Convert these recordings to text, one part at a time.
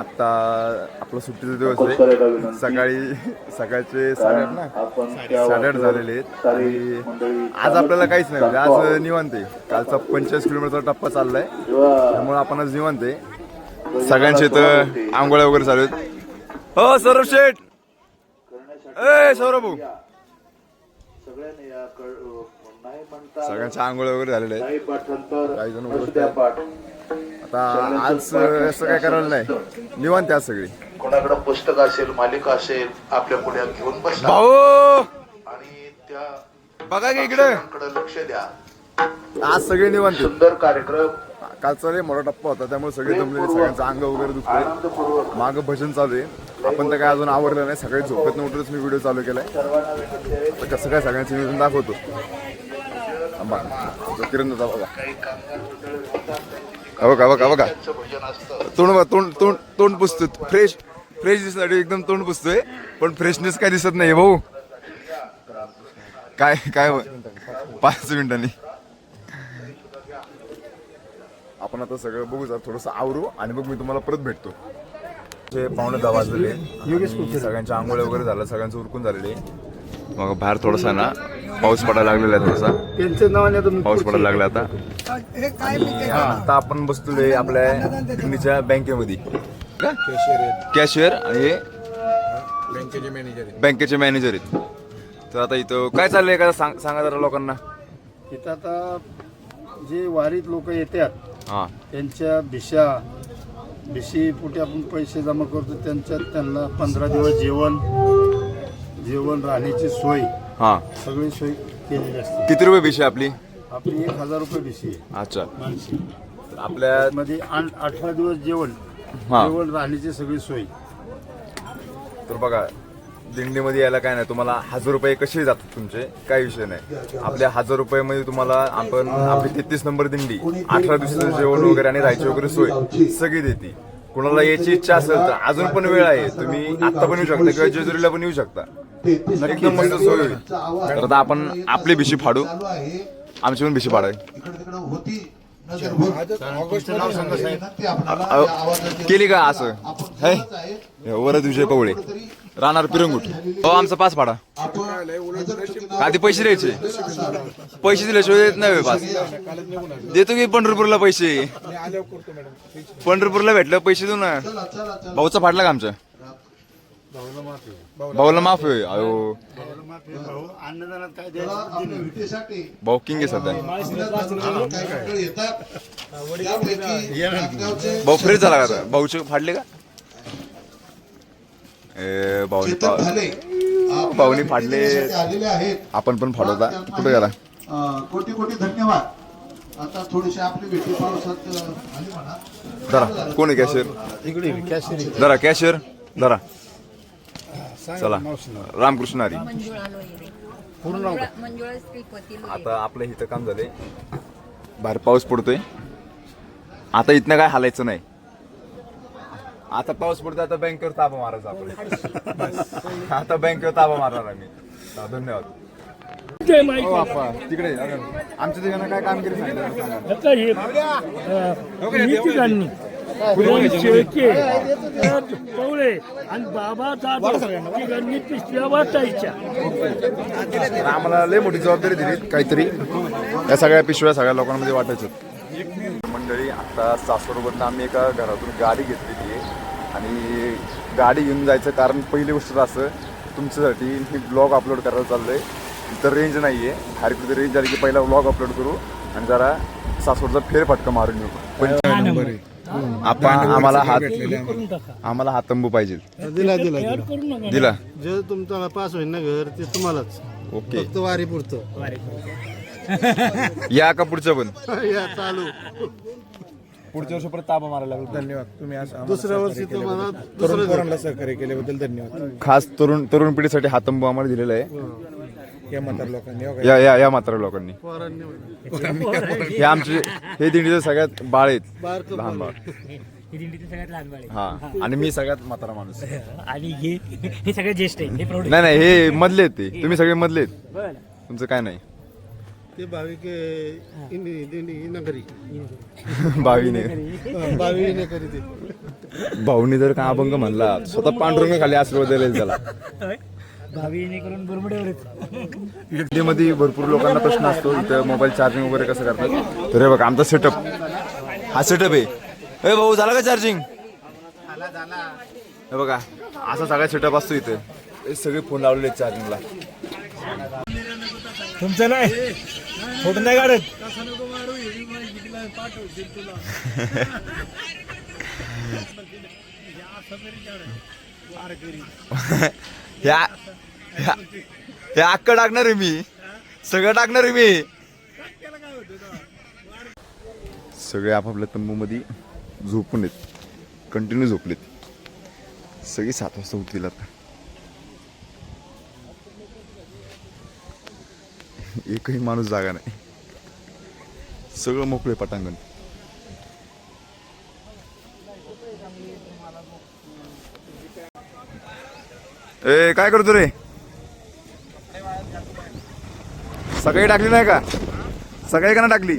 आत्ता आपला सुट्टीचा दिवस आहे. सकाळी सकाळचे साडेआठ ना? साडेआठ झालेले आहेत. आणि आज आपल्याला काहीच नाही. म्हणजे आज निवांत आहे. कालचा पंचेचाळीस किलोमीटरचा टप्पा चाललाय. त्यामुळे आपण आज निवांत आहे. सगळ्यांचे इथं आंघोळ्या वगैरे चालू आहेत. हो सौरभ शेठ. ए सौरभ भाऊ. सगळ्यांनी सगळ्यांच्या आंघोळ्या वगैरे झालेल्या आहेत. काही जण आता आज असं काय करायला नाही. निवांत आहे सगळी. कोणाकडे पुस्तक असेल मालिका असेल आपल्या पुढ्या घेऊन बसा. भाऊ! आणि त्या बघा की इकडे. लक्ष द्या. आज सगळे निवांत आहेत. सुंदर कार्यक्रम. कालचा लय मोठा टप्पा होता त्यामुळे सगळे जमलेले सगळ्यांचं अंग वगैरे आनंदपूर्वक. मागं भजन चालू आहे. आपण तर काय अजून आवरलं नाही. सकाळी झोपेत उठूनच मी व्हिडिओ चालू केलाय. सर्वांना तर कसं काय सगळ्यांचं नियोजन दाखवतो. बघा बघा बघा. बघा त्यांचं भजन असतं तोंड बघा, तोंड तोंड तोंड पुसतोय फ्रेश फ्रेश दिसण्यासाठी एकदम तोंड पुसतोय. पण फ्रेशनेस काय दिसत नाही भाऊ. काय काय पाच मिनिटांनी. आपण आता सगळं बघू जरा थोडस आवरू आणि मग मी तुम्हाला परत भेटतो. दहा वाजलेले आणि सगळ्यांच्या आंघोळ्या वगैरे झालं सगळ्यांचं उरकून झालेले. मग बाहेर थोडासा ना पाऊस पडायला लागलेला आहे थोडासा. त्यांचं नाव पाऊस पडायला लागला आता. हा, आता आपण बसतोय आपल्या दिल्लीच्या बँकेमध्ये. कॅशियर आणि हे बँकेचे मॅनेजर बँकेचे मॅनेजर आहेत. तर आता इथं काय चाललंय का? सांग सांगा जरा लोकांना. इथं आता जे वारीत लोक येतात हा. त्यांच्या भिशा भिशी पोटी आपण पैसे जमा करतो त्यांच्यात त्यांना पंधरा दिवस जेवण जेवण राहण्याची सोय. हा. सगळी सोय केलेली असते. किती रुपये भिशी आपली? आपली एक हजार रुपये आहे. अच्छा. माणशी. आपल्या मध्ये अठरा दिवस जेवण. हा. जेवण राहण्याची सगळी सोय. तर बघा दिंडीमध्ये यायला काय नाही तुम्हाला हजार रुपये कसे जातात तुमचे? काही विषय नाही. आपल्या हजार रुपयामध्ये तुम्हाला आपण आपली तेहतीस नंबर दिंडी अठरा दिवसाचं जेवण वगैरे आणि राहायची वगैरे सोय सगळी देते. कुणाला यायची इच्छा असेल तर अजून पण वेळ आहे. तुम्ही आता पण येऊ शकता किंवा जेजुरीला पण येऊ शकता. एकदम मस्त सोय होईल. तर आता आपण आपली भिशी फाडू. आमची पण भिशी फाडावी. इकडे तिकडे होती नजर विनंती आपल्याला अहो, या आवाजाची केली का असं? है? आहे. वरद विजय पवळे राहणार पिरंगुट. हो आमचा पास पाडा. आधी पैसे द्यायचे. पैसे दिल्याशिवाय देत नाही पास. देतो की पंढरपूरला पैसे. पंढरपूरला भेटलं पैसे देऊ ना भाऊचा फाडला का आमच्या भाऊला माफ आहे अयो भाऊ भाऊ किंग आहे सध्या. भाऊ फ्रेश झाला का आता? भाऊचे फाडले का? चेतन झाले भाऊनी फाडले. आलेले आहेत. आपण पण फाडवता कुठे गेला? कोटी कोटी धन्यवाद. आता थोडीशी आपली भेटी पावसात आली म्हणा. जरा कोण आहे कॅशियर इकडे कॅशरी जरा कॅशियर जरा चला. रामकृष्ण हरी. मंजुळा लोहिरे. पूर्ण मंजुळा मंजुळा श्रीपती लोहिरे. आता आपलं इथं काम झालंय. बाहेर पाऊस पडतोय. आता इथनं काय हालायचं नाही. आता पाऊस पडतोय आता बँकेवर ताबा मारायचा आपण आता बँकेवर ताबा मारणार आम्ही हा, धन्यवाद. हो, तिकडे अरे, आमच्या ठिकाणी काय कामगिरी सांगितलं सांगा. शेळके. पवळे आणि बाबा जाधव तिघांनी पिशव्या वाचायच्या. तर आम्हाला लय मोठी जबाबदारी दिली काहीतरी. या सगळ्या पिशव्या सगळ्या लोकांमध्ये वाटायचं मंडळी आता सासवडमधनं आम्ही एका घरातून गाडी घेतलेली. आणि गाडी घेऊन जायचं कारण पहिली गोष्ट तर असं तुमच्यासाठी मी ब्लॉग अपलोड करायला चाललोय. इथं रेंज नाही आहे बाहेर कुठे रेंज झाली की पहिला ब्लॉग अपलोड करू आणि जरा सासवडचा फेरफटका मारून येऊ. पण आपण आम्हाला हात आम्हाला हात तंबू पाहिजे. दिला दिला नका. दिला. जे तुमचा पास होईल ना घर ते तुम्हालाच. ओके. फक्त वारी पुरतं. या का पुढचं पण? या चालू. पुढच्या वर्षी परत ताबा मारायला लागलो. धन्यवाद. तुम्ही दुसऱ्या वर्षी तुम्हाला तरुण पोरांना सहकार्य केल्याबद्दल धन्यवाद. खास तरुण तरुण पिढीसाठी हा तंबू आम्हाला दिलेला आहे. या म्हातार लोकांनी हो या या या मात्र लोकांनी. पोरांनी हे आमचे हे दिंडीचे सगळ्यात बाळ आहेत. लहान बाळ. ही दिंडीचे सगळ्यात लहान बाळ हा. आणि मी सगळ्यात म्हातारा माणूस आहे. आणि हे हे सगळे ज्येष्ठ आहे हे प्रौढ नाही नाही हे मधले आहेत ते. तुम्ही सगळे मधले आहेत. बरं. तुमचं काय नाही. ते भाविक नगरी भावीने भावी नगरी ते भाऊनी जर का अभंग म्हणला स्वतः पांडुरंग खाली आशीर्वाद द्यायला त्याला मध्ये भरपूर लोकांना प्रश्न असतो इथं मोबाईल चार्जिंग वगैरे कसं करतात तर हे बघा आमचा सेटअप हा सेटअप आहे ए भाऊ झाला का चार्जिंग हे बघा असा सगळा सेटअप असतो इथे हे सगळे फोन लावलेले चार्जिंगला तुमचं नाही. फोटो नाही काढत ह्या ह्या हे अक्क टाकणार आहे मी. सगळं टाकणार आहे मी. सगळे आपापल्या तंबूमध्ये झोपून आहेत. कंटिन्यू झोपलेत. सगळी सात वाजता उठतील आता. एकही माणूस जागा नाही. सगळं मोकळे पटांगण. ए काय करतो रे? सकाळी टाकली नाही का? सकाळी का नाही टाकली?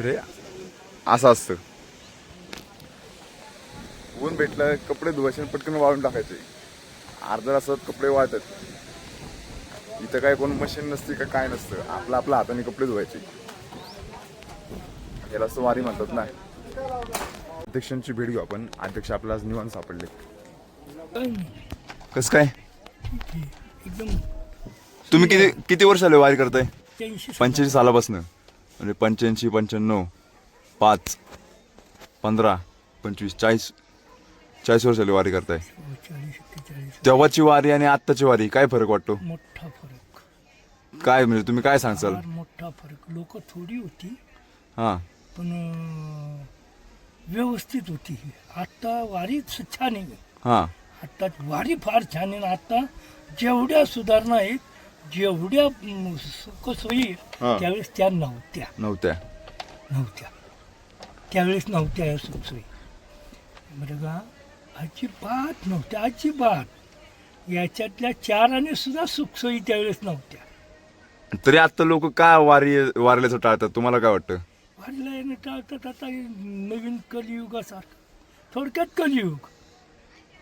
रे असं असतं. ऊन भेटलं कपडे धुवायचे पटकन वाळून टाकायचे. अर्धा तासात कपडे वाळतात. इथं काय कोण मशीन नसते का काय नसतं. आपलं आपल्या हाताने कपडे धुवायचे. याला असं वारी म्हणतात ना. अध्यक्षांची भेट घेऊ आपण. अध्यक्ष आपल्याला आज निवांत सापडले. कस काय? एकदम तुम्ही किती किती वर्ष आले वारी करताय? पंच्याऐंशी सालापासून. म्हणजे पंच्याऐंशी पंच्याण्णव पाच पंधरा पंचवीस चाळीस चाळीस वर्ष आले वारी करताय. चाळीस सत्तेचाळीस तेव्हाची वारी आणि आत्ताची वारी काय फरक वाटतो? मोठा फरक. काय म्हणजे तुम्ही काय सांगसाल? फार मोठा फरक. लोक थोडी होती हा. पण अं, व्यवस्थित होती आता वारीच छान आहे. हा. आता वारी फार छान आहे आता जेवढ्या सुधारणा आहेत जेवढ्या अं, सुखसोयी आहेत, हा. त्यावेळेस त्या नव्हत्या. नव्हत्या. नव्हत्या. त्यावेळेस नव्हत्या या सुखसोयी बरं का? अजिबात नव्हत्या अजिबात. याच्यातल्या चार आणि सुद्धा सुखसोयी त्यावेळेस नव्हत्या. तरी आता लोक का वारी वारल्याचं टाळतात? तुम्हाला काय वाटतं? वारीला येणं टाळतात आता हे नवीन कलियुगासारखं. थोडक्यात कलियुग.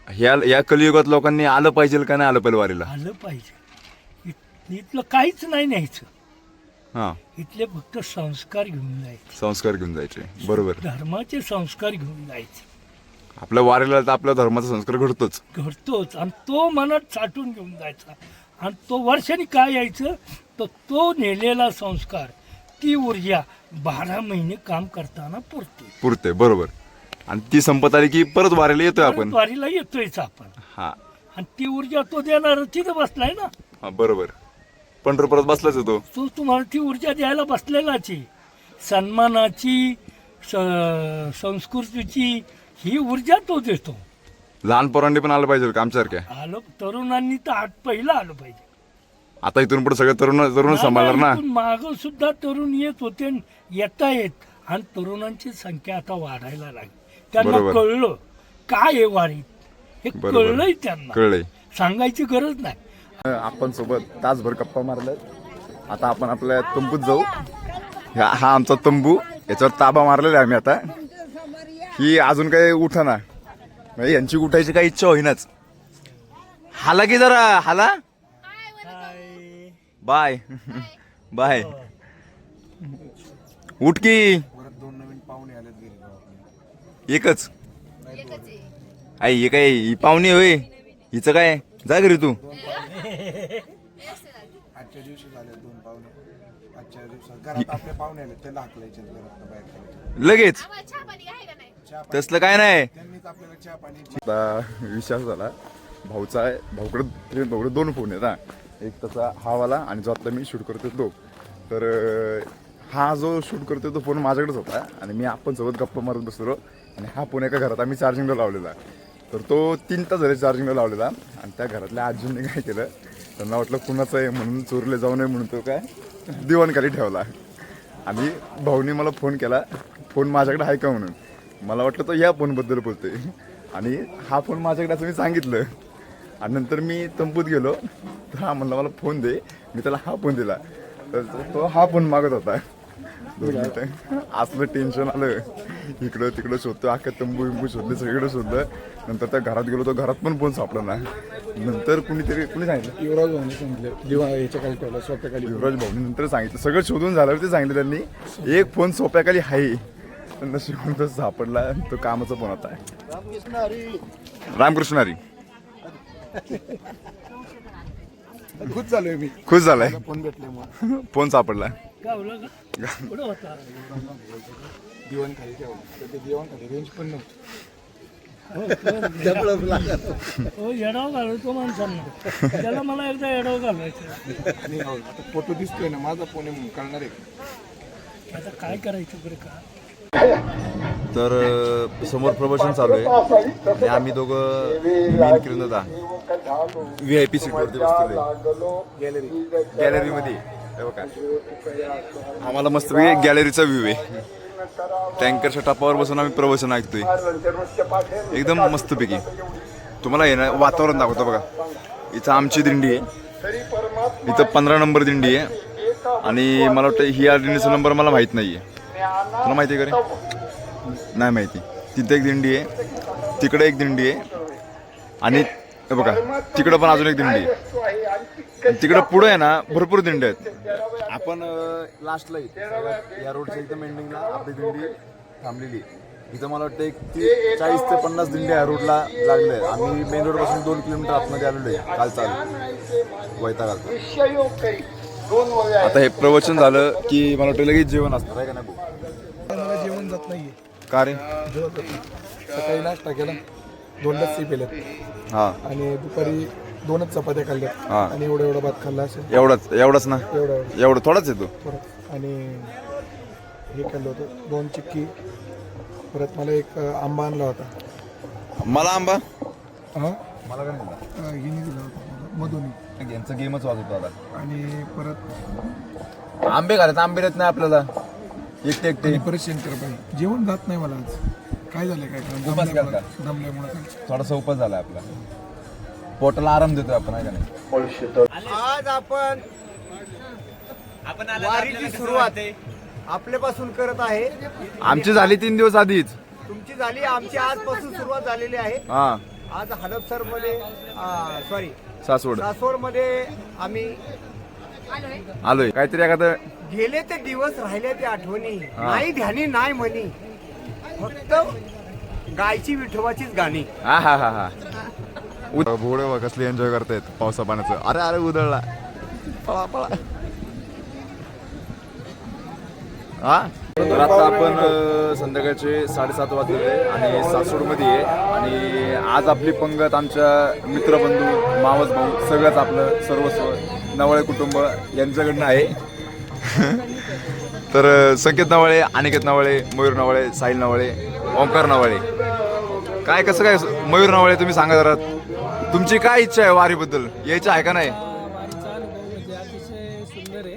ह्या या कलियुगात लोकांनी आलं पाहिजे का नाही आलं पाहिजे वारीला? आलं पाहिजे. इत- इथलं काहीच नाही न्यायचं. हा. इथले फक्त संस्कार घेऊन जायचे. संस्कार घेऊन जायचे. बरोबर. धर्माचे संस्कार घेऊन जायचे. आपल्या वारीला तर आपल्या धर्माचा संस्कार घडतोच. घडतोच. आणि तो मनात साठवून घेऊन जायचा. आणि तो वर्षाने काय यायचं? तर तो नेलेला संस्कार ती ऊर्जा बारा महिने काम करताना पुरते. पुरते बरोबर. आणि ती संपत आली की परत वारीला येतोय आपण? वारीला येतोयच आपण. हा. आणि ती ऊर्जा तो देणार तिथं बसलाय ना. हा बरोबर. पंढरपुरात बसलाच होतो तो तुम्हाला ती ऊर्जा द्यायला बसलेलाच आहे. सन्मानाची स- संस्कृतीची ही ऊर्जा तो देतो. लहान पोरांनी पण आलं पाहिजे का आमच्यासारख्या? आलं तरुणांनी तर आठ पहिलं आलं पाहिजे. आता इथून पुढे सगळे तरुण तरुण सांभाळणार ना? माग सुद्धा तरुण येत होते येता येत. आणि तरुणांची संख्या आता वाढायला लागली. त्यांना बरोबर. कळलं काय आहे वारीत. हे बरोबर. कळलंय त्यांना. कळलंय. सांगायची गरज नाही. आपण सोबत तासभर गप्पा मारल्या आता आपण आपल्या तंबूत जाऊ. ह्या- हा आमचा तंबू. याच्यावर ताबा मारलेला आहे आम्ही आता. ही अजून काही उठाना. म्हणजे यांची उठायची काही इच्छा होईनाच. हाला की जरा हाला? बाय. बाय. उठ की. एकच. आई हे काय ही पाहुणी होय. हिचं काय? जा घरी तू. आजच्या दिवशी झाले दोन पाहुणे. आजच्या दिवसात घरात आपले पाहुणे आले काढायचे. लगेच. तसलं काय नाही. आता विश्वास झाला. भाऊचा आहे. भाऊकडे भाऊकडे दोन फोन आहेत हा. एक त्याचा हा वाला आणि जो आता मी शूट करतो तो. तर हा जो शूट करतो तो फोन माझ्याकडेच होता आणि मी आपण सोबत गप्पा मारत बसलो आणि हा फोन एका घरात आम्ही चार्जिंगला लावलेला. तर तो तीन तास झाले चार्जिंगला लावलेला आणि त्या घरातल्या आजींनी काय केलं त्यांना वाटलं कुणाचं आहे म्हणून चोरले जाऊ नये म्हणून तो काय दिवाणखाली ठेवला. आणि भाऊनी मला फोन केला. फोन माझ्याकडे आहे का म्हणून? मला वाटलं तो या फोनबद्दल बोलतोय. आणि हा फोन माझ्याकडे असं मी सांगितलं. आणि नंतर मी तंबूत गेलो. तर हा म्हणला मला फोन दे. मी त्याला हा फोन दिला. तर तो हा फोन मागत होता. दोन मिनिटं. असलं टेन्शन आलं. इकडं तिकडं शोधतो अख्खा तंबू बिंबू शोधले सगळीकडे शोधलं. नंतर त्या घरात गेलो तो घरात पण फोन सापडला ना. नंतर कुणीतरी कुणी सांगितलं? युवराज भाऊने सांगितलं. दिवा याच्या खाली ठेवला स्वतःखाली युवराज भाऊनी नंतर सांगितलं. सगळं शोधून झाल्यावर ते सांगितलं त्यांनी एक फोन सोप्याखाली आहे. नशिबून तो सापडला आणि तो कामाचा फोन होता. रामकृष्ण हरी. खुश झालोय मी. खुश झालाय. फोन भेटल्यामुळे. फोन सापडला गावला का? कुठं होता? दिवाण खाली ठेवलं. तर ते दिवाण खाली रेंज पण नव्हती. येडाव घालतो माणसांना. त्याला मला एकदा येडाव घालायचं. आणि आता फोटो दिसतोय ना माझा फोन आहे म्हणून कळणार आहे. का? आता काय करायचं बरं का? तर समोर प्रमोशन चालू आहे. आणि आम्ही दोघं main Kiran V I P सीटवरती बसतो गॅलरी गॅलरीमध्ये बघा. आम्हाला मस्त गॅलरीचा व्ह्यू आहे. टँकरच्या टपावर बसून आम्ही प्रवचन ऐकतोय. एकदम मस्तपैकी तुम्हाला हे ना वातावरण दाखवतो बघा. इथं आमची दिंडी आहे. इथं पंधरा नंबर दिंडी आहे. आणि मला वाटतं ही आर नंबर मला माहीत नाही आहे तुला माहिती आहे का रे? नाही माहिती. तिथे एक दिंडी आहे. तिकडे एक दिंडी आहे. आणि बघा तिकडं पण अजून एक दिंडी आहे. तिकडं पुढं आहे ना भरपूर दिंडी आहेत. आपण लास्टला या रोडच्या इथं मेंडिंगला आपली दिंडी थांबलेली आहे. इथं मला वाटतं एक ती चाळीस ते पन्नास दिंडी या रोडला लागले आम्ही मेन रोडपासून दोन किलोमीटर आतमध्ये आलेलो आहे काल चालू. वैता आता हे प्रवचन झालं की मला वाटतं लगेच जेवण असणार आहे का नाही? मला जेवण जात नाहीये. का रे? जेवण जात नाही. सकाळी नाश्ता केला. दोन लस्सी पेल्यात. हा. आणि दुपारी दोनच चपात्या खाल्ल्यात. हा. आणि एवढा एवढा भात खाल्ला असेल एवढाच एवढाच ना? एवढा एवढं. थोडाच येतो परत आणि हे खाल्लं होतं. दोन चिक्की. परत मला एक आंबा आणला होता. मला आंबा? हा? मला काय हिने दिला होता. मला, मधुनी. यांचं गेमच वाजवतो आता. आणि परत आंबे घालत आंबे देत नाही आपल्याला. एकटे एकटे. आणि परत शंकरबाई जेवण जात नाही मला आज. काय झालंय काय उपास केला दमल्यामुळं दमल्यामुळं काय? थोडासा उपास झाला आपला. पोटाला आराम देतोय आपण आहे का नाही? आज आपण वारीची सुरुवात आपल्यापासून करत आहे. आमची झाली तीन दिवस आधीच. तुमची झाली आमची आजपासून सुरुवात झालेली आहे. हा. आज हडपसरमध्ये सॉरी सासवड. सासवडमध्ये आम्ही आलोय. काहीतरी एखादं गेले ते दिवस राहिले ते आठवणी. नाही ध्यानी नाही म्हणी. फक्त गायची विठोबाचीच गाणी. हा हा हा हा. भोडे बघ कसले एन्जॉय करतायत पावसा पाण्याचं? अरे अरे उधळला. पळा पळा. हा? तर आता आपण संध्याकाळचे साडेसात वाजले आणि सासूडमध्ये आहे. आणि आज आपली पंगत आमच्या मित्रबंधू मावस भाऊ सगळंच आपलं सर्वस्व नवळे कुटुंब यांच्याकडनं आहे. तर संकेत नवाळे अनिकेत नवाळे मयूर नवाळे साहिल नवाळे ओंकार नवाळे. काय कसं काय मयूर नवाळे तुम्ही सांगा जरा तुमची काय इच्छा आहे वारीबद्दल? यायची आहे का नाही? म्हणजे सुंदर आहे.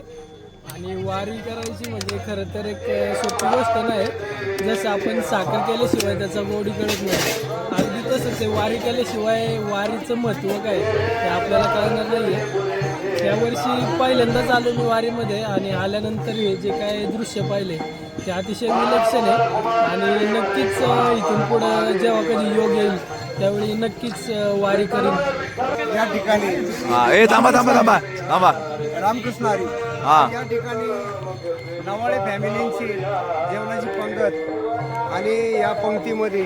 आणि वारी करायची म्हणजे खरं तर एक सोपी गोष्ट नाही. जसं आपण साखर केल्याशिवाय त्याचा गोडी कळत नाही. अगदी तसंच आहे वारी केल्याशिवाय वारीचं महत्त्व काय ते आपल्याला कळणार नाही आहे यावर्षी पहिल्यांदाच आलो मी वारीमध्ये आणि आल्यानंतर हे जे काय दृश्य पाहिले ते अतिशय विलक्षण आहे. आणि नक्कीच इथून पुढं जेव्हा कधी योग येईल त्यावेळी नक्कीच वारी करीन. या ठिकाणी हा ए थांबा थांबा थांबा थांबा. रामकृष्ण हरी. हा या ठिकाणी नवाळे फॅमिलींची जेवणाची पंगत आणि या पंक्तीमध्ये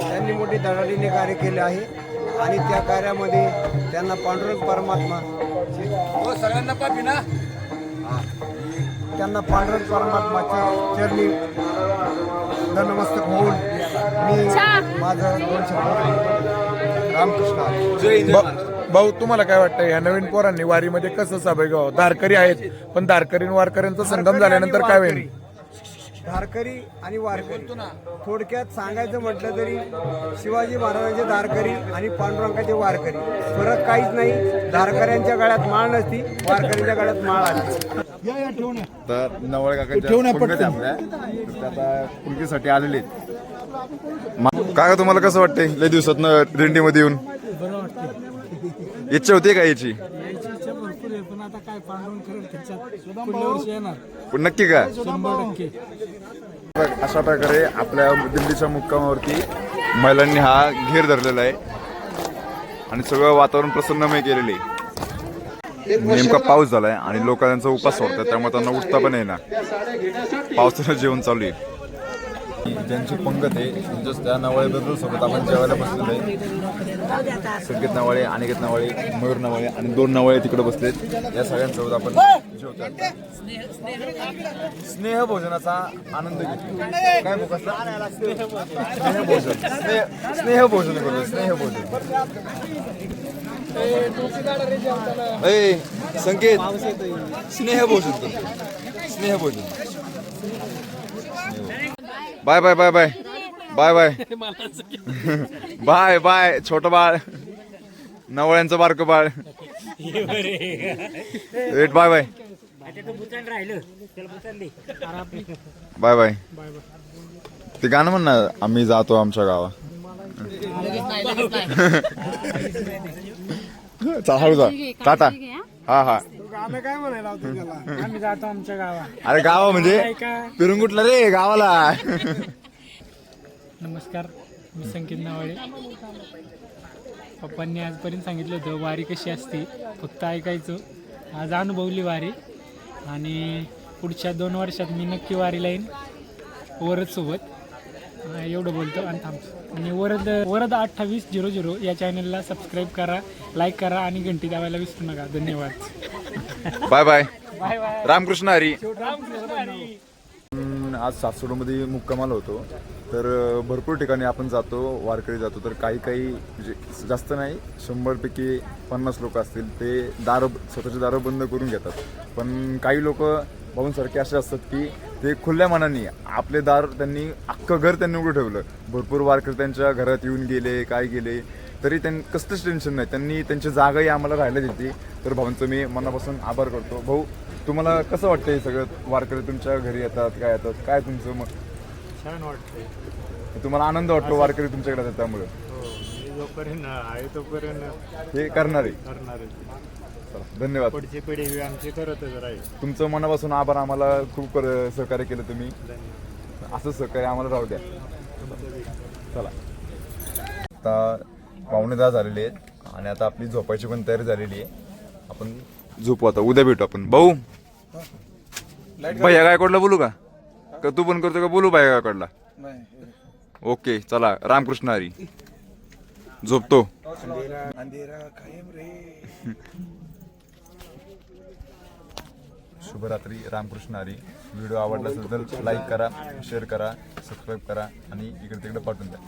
त्यांनी मोठी धडाडीने कार्य केले आहे. आणि त्या कार्यामध्ये त्यांना पांडुरंग परमात्मा त्यांना पांडुरंग परमात्माच्या चरणी नतमस्तक होऊन मी माझं दोन शब्द रामकृष्ण हरी. भाऊ तुम्हाला काय वाटतं? या नवीन पोरांनी वारीमध्ये कसं सहभागी व्हावं धारकरी आहेत पण धारकरी आणि वारकऱ्यांचा संगम झाल्यानंतर काय होईल? धारकरी आणि वारकरी. थोडक्यात सांगायचं म्हटलं तरी शिवाजी महाराजांचे धारकरी आणि पांडुरंगाचे वारकरी. फरक काहीच नाही. धारकऱ्यांच्या गळ्यात माळ नसती वारकऱ्यांच्या गळ्यात माळ आली तर नवळ काकांच्या आता कुलकीसाठी आलेले काका तुम्हाला कसं वाटतंय? लय दिवसात दिंडीमध्ये येऊन. इच्छा होती का याची? यायची इच्छा भरपूर आहे पण आता काय पांडुरंग खरं त्याच्यात? पुढल्या वर्षी येणार. नक्की का? शंभर टक्के. अशा प्रकारे आपल्या दिल्लीच्या मुक्कामावरती महिलांनी हा घेर धरलेला आहे. आणि सगळं वातावरण प्रसन्नमय केलेले आहे. नेमका पाऊस झालाय आणि लोक त्यांचा उपास सोडतात त्यामुळे त्यांना उठता पण येणार पावसाचं जेवण चालू आहे. ज्यांची पंगत आहे म्हणजेच त्या नवाळे बदलसोबत सोबत आपण जेवायला बसलेलो आहे. संकेत नवाळे अनिकेत नवाळे मयूर नवाळे आणि दोन नवाळे तिकडे बसलेत या सगळ्यांसोबत आपण जेवतो. स्नेह भोजनाचा आनंद घेतो. काय बोक स्नेह भोजन. स्नेह स्नेह भोजन करतो स्नेह भोजन. ए संकेत. स्नेह भोजन करतो. स्नेह भोजन. Bye bye bye bye. Bye bye. Bye bye. छोट बाळ. नवळ्यांचं बारकं बाळ. Wait bye bye bye bye ते गाणं म्हण ना आम्ही जातो आमच्या गावा. चालू जा. टाटा. हा हा. गाणं काय म्हणायला होतं त्याला? आम्ही जातो आमच्या गावात. अरे गावा म्हणजे? कुठलं रे गावाला. नमस्कार मी संकेत नावाळे. पप्पांनी आजपर्यंत सांगितलं होतं वारी कशी असते? फक्त ऐकायचं. आज अनुभवली वारी. आणि पुढच्या दोन वर्षात मी नक्की वारीला येईन वरद सोबत. अं, एवढं बोलतो आणि थांबतो आणि वरद वरद अठ्ठावीस झिरो झिरो या चॅनलला सबस्क्राईब करा लाईक करा आणि घंटी दाबायला विसरू नका. धन्यवाद. Bye bye. रामकृष्ण हरी. आज सासवडमध्ये मुक्कामाला होतो. तर भरपूर ठिकाणी आपण जातो वारकरी जातो. तर काही काही म्हणजे जास्त नाही शंभरपैकी पन्नास लोक असतील. ते दारं स्वतःचे दारं बंद करून घेतात. पण काही लोक भाऊंसारखे असे असतात की ते खुल्या मनाने आपले दार त्यांनी अख्खं घर त्यांनी उघडं ठेवलं. भरपूर वारकरी त्यांच्या घरात येऊन गेले काय गेले. तरी त्यां कसलंच टेन्शन नाही. त्यांनी त्यांची जागाही आम्हाला राहायला दिली तर भाऊंचं मी मनापासून आभार करतो. भाऊ तुम्हाला कसं वाटतं हे सगळं? वारकरी तुमच्या घरी येतात काय येतात? काय तुमचं मग? छान वाटतंय. तुम्हाला आनंद वाटतो वारकरी तुमच्याकडे येतात त्यामुळे? हो मी जोपर्यंत आहे तोपर्यंत हे करणार. आहे करणार आहे चला, धन्यवाद. पुढची पिढी ही आमची करतच राहील. तुमचं मनापासून आभार. आम्हाला खूप कर- सहकार्य केलं तुम्ही. असं सहकार्य आम्हाला राहू द्या. चला. आता पावणे दहा झालेले आहेत. आणि आता आपली झोपायची पण तयारी झालेली आहे. आपण झोपू आता. उद्या भेटू आपण. भाऊ भैया गायकवाडला बोलू का? का तू पण करतो का? बोलू भैया गायकवाडला. ओके चला. रामकृष्ण हरी. झोपतो. शुभरात्री रामकृष्ण हरी. व्हिडिओ आवडला असेल तर लाईक करा शेअर करा सबस्क्राईब करा आणि इकडे तिकडे पाठवून द्या.